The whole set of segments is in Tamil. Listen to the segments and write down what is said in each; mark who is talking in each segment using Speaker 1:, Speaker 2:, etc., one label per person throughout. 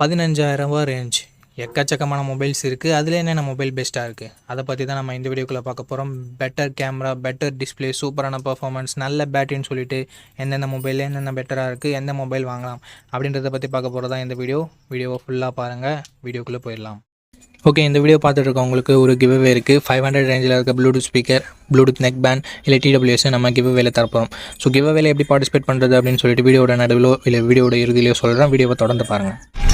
Speaker 1: பதினஞ்சாயிரம் ரூபா ரேஞ்ச் எக்கச்சக்கமான மொபைல்ஸ் இருக்குது அதில் என்னென்ன மொபைல் பெஸ்ட்டாக இருக்குது அதை பற்றி தான் நம்ம இந்த வீடியோக்குள்ளே பார்க்க போகிறோம் பெட்டர் கேமரா பெட்டர் டிஸ்ப்ளே சூப்பரான பர்ஃபார்மன்ஸ் நல்ல பேட்டரின்னு சொல்லிட்டு எந்தெந்த மொபைலில் என்னென்ன பெட்டராக இருக்குது எந்த மொபைல் வாங்கலாம் அப்படின்றத பற்றி பார்க்க போகிறதா இந்த வீடியோ. வீடியோவை ஃபுல்லாக பாருங்கள் வீடியோக்குள்ளே போயிடலாம். ஓகே இந்த வீடியோ பார்த்துட்டு இருக்கவங்களுக்கு ஒரு கிவ்வே இருக்குது ஃபைவ் ஹண்ட்ரட் ரேஞ்சில் இருக்க Bluetooth speaker Bluetooth neck band இல்லை டிடபிள்யூஎஸ் நம்ம கிவ்வேல தரப்போம் ஸோ கிவ்வேல எப்படி பார்ட்டிசிபேட் பண்ணுறது அப்படின்னு சொல்லிட்டு வீடியோட நடுவிலோ இல்லை வீடியோட இறுதியிலையோ சொல்கிறேன் வீடியோவை தொடர்ந்து பாருங்கள்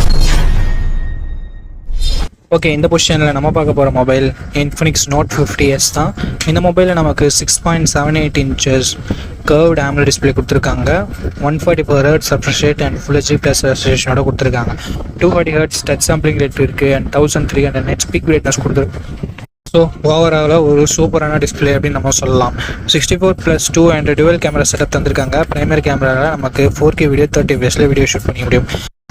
Speaker 1: ஓகே இந்த பொசிஷனில் நம்ம பார்க்க போகிற mobile Infinix Note fifty S தான். இந்த மொபைலில் நமக்கு six point seven eight inches curve AMOLED display கொடுத்துருக்காங்க. One forty four hertz refresh rate and full G plus ரெஸ்ட்ரேஷனோட கொடுத்துருக்காங்க. Two forty hertz touch sampling rate இருக்குது and thousand three hundred nit peak brightness கொடுத்துருக்கு ஸோ ஓவராலாக ஒரு சூப்பரான டிஸ்பிளே அப்படின்னு நம்ம சொல்லலாம். Sixty four plus two and dual camera setup தந்திருக்காங்க. ப்ரைமரி கேமராவில் நமக்கு ஃபோர் கே வீடியோ தேர்ட்டி பேஸில் வீடியோ ஷூட் பண்ணி முடியும்.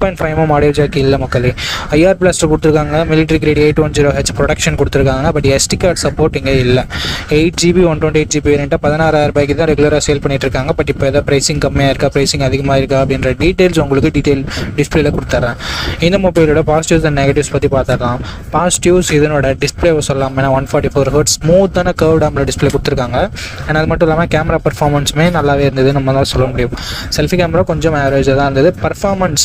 Speaker 1: point five M audio jack இல்லை மக்களே. ஐஆர் பிளாஸ்டர் கொடுத்துருக்காங்க. Military grade eight one zero H protection கொடுத்துருக்காங்க பட் எஸ்டி கார்டு சப்போர்ட் இங்கே இல்லை. Eight GB one twenty eight GB வேரியண்ட்டாக பதினாறாயிரம் ரூபாய்க்கு தான் ரெகுலராக சேல் பண்ணிட்டு இருக்காங்க பட் இப்போ எதாவது ப்ரைசிங் கம்மியாக இருக்கா? ப்ரைசிங் அதிகமாக இருக்கா? அப்படின்ற டீட்டெயில்ஸ் உங்களுக்கு டீட்டெயில் டிஸ்பிளேல கொடுத்துட்றேன் இந்த மொபைலோட பாசிட்டிவ்ஸ் அண்ட் நெகட்டிவ்ஸ் பற்றி பார்த்துக்கலாம். பாசிட்டிவ்ஸ் இதனோட டிஸ்பிளே சொல்லலாம். ஏன்னா ஒன் ஃபார்ட்டி ஃபோர் ஹர்ட்ஸ் ஸ்மூத்தான கர்வ் டேமில் டிஸ்பிளே கொடுத்துருக்காங்க. அண்ட் அது மட்டும் இல்லாமல் கேமரா பர்ஃபார்மன்ஸுமே நல்லாவே இருந்தது. நம்ம தான் சொல்ல முடியும். செல்ஃபி கேமரா கொஞ்சம் ஆவரேஜாக தான் இருந்தது. Performance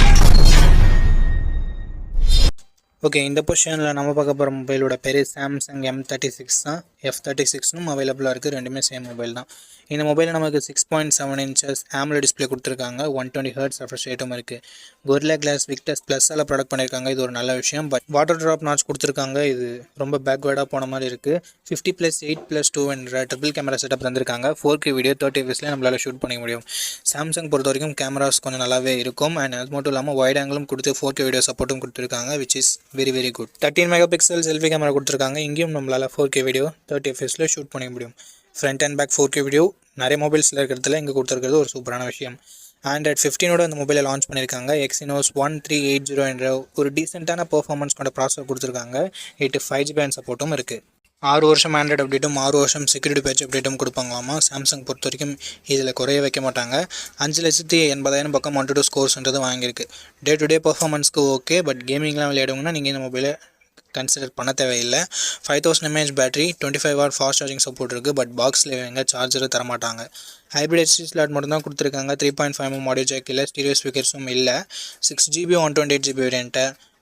Speaker 1: ஓகே இந்த பொசிஷனில் நம்ம பார்க்க போகிற மொபைலோட பேர் சாம்சங் எம் தேர்ட்டி சிக்ஸ் தான். எஃப் தேர்ட்டி சிக்ஸ்னும் அவைலபிளாக இருக்குது ரெண்டுமே சேம் மொபைல் தான். இந்த மொபைலில் நமக்கு six point seven inches AMOLED display கொடுத்துருக்காங்க. ஒன் டுவெண்ட்டி ஹர்ட்ஸ் ரெஃப்ரெஷ் ரேட்டும் இருக்குது கொர்லா கிளாஸ் விக்டஸ் ப்ளஸ்ஸால் ப்ராடக்ட் பண்ணியிருக்காங்க இது ஒரு நல்ல விஷயம். பட் வாட்டர் ட்ராப் நாட்ச் கொடுத்துருக்காங்க. இது ரொம்ப பேக்வேர்டாக போன மாதிரி இருக்குது fifty plus eight plus two என்ற ட்ரிபிள் கேமரா செட்டப் தந்திருக்காங்க. ஃபோர் கே வீடியோ தேர்ட்டி ஃபீஸ்லேயே நம்மளால் ஷூட் பண்ணிக்க முடியும். சாம்சங் பொறுத்த வரைக்கும் கேமராஸ் கொஞ்சம் நல்லாவே இருக்கும். அண்ட் அது மட்டும் இல்லாமல் ஒயிட் ஆங்கிலும் கொடுத்து ஃபோர் கே வீடியோ சப்போர்ட்டும் கொடுத்துருக்காங்க which is very very good thirteen megapixel selfie camera கொடுத்துருக்காங்க. இங்கேயும் நம்மளால் ஃபோர் கே வீடியோ தேர்ட்டி எஃப்எஸில் ஷூட் பண்ணிக்க முடியும். Front and back four K video நிறைய மொபைல்ஸில் இருக்கிறதுல இங்கே கொடுத்துருக்கிறது ஒரு சூப்பரான விஷயம். ஆண்ட்ராய்ட் ஃபிஃப்டீனோட அந்த மொபைலை லான்ச் பண்ணியிருக்காங்க. Exynos one three eight zero என்ற ஒரு டீசெண்டான பர்ஃபார்மன்ஸ் கொண்ட ப்ராசஸர் கொடுத்துருக்காங்க. எயிட்டு ஃபைவ் ஜி பேண்ட் சப்போர்ட்டும் இருக்குது ஆறு வருஷம் ஆண்ட்ராய்டு அப்டேட்டும் ஆறு வருஷம் செக்யூரிட்டி பேட்ச் அப்டேட்டும் கொடுப்பாங்களாமா? சாம்சங் பொறுத்த வரைக்கும் இதில் குறைய வைக்க மாட்டாங்க. அஞ்சு லட்சத்தி எண்பதாயிரம் பக்கம் ஒன் டூ ஸ்கோர்ஸ்ன்றது வாங்கியிருக்கு டே டு டே பர்ஃபார்மன்ஸ்க்கு ஓகே பட் கேமிங்லாம் விளையாடுங்கன்னா நீங்கள் இந்த மொபைலை கன்சிடர் பண்ண தேவையில்லை. Five thousand mAh battery twenty five watt fast charging support இருக்குது பட் பாக்ஸில் எங்கே சார்ஜர் தரமாட்டாங்க. ஹைப்ரிட் ஹெச்டி ஸ்லாட் மட்டும் தான் கொடுத்துருக்காங்க. Three point five M audio jack இல்லை ஸ்டீரியோ ஸ்பீக்கர்ஸும் இல்லை. Six GB one twenty eight GB variant